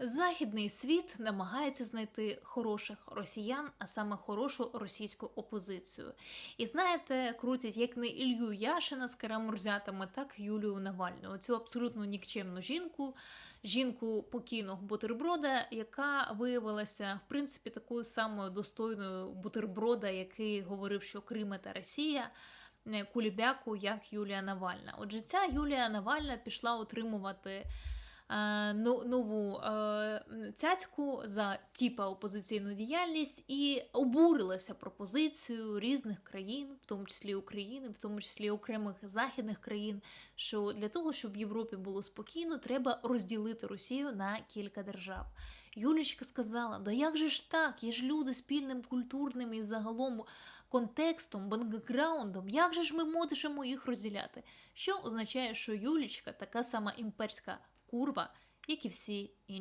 Західний світ намагається знайти хороших росіян, а саме хорошу російську опозицію. І знаєте, крутять як не Ілью Яшина з карамурзятами, так і Юлію Навальну. Цю абсолютно нікчемну жінку, жінку покійного бутерброда, яка виявилася в принципі такою самою достойною бутерброда, який говорив, що Крим та Росія. е, Кулібяку, як Юлія Навальна. Отже, ця Юлія Навальна пішла отримувати нову е, цяцьку за типа опозиційну діяльність і обурилася пропозицією різних країн, в тому числі України, в тому числі окремих західних країн, що для того, щоб в Європі було спокійно, треба розділити Росію на кілька держав. Юлічка сказала: да як же ж так? Є ж люди спільним культурним і загалом контекстом, бекграундом, як же ж ми можемо їх розділяти? Що означає, що Юлічка така сама імперська курва, як і всі інші.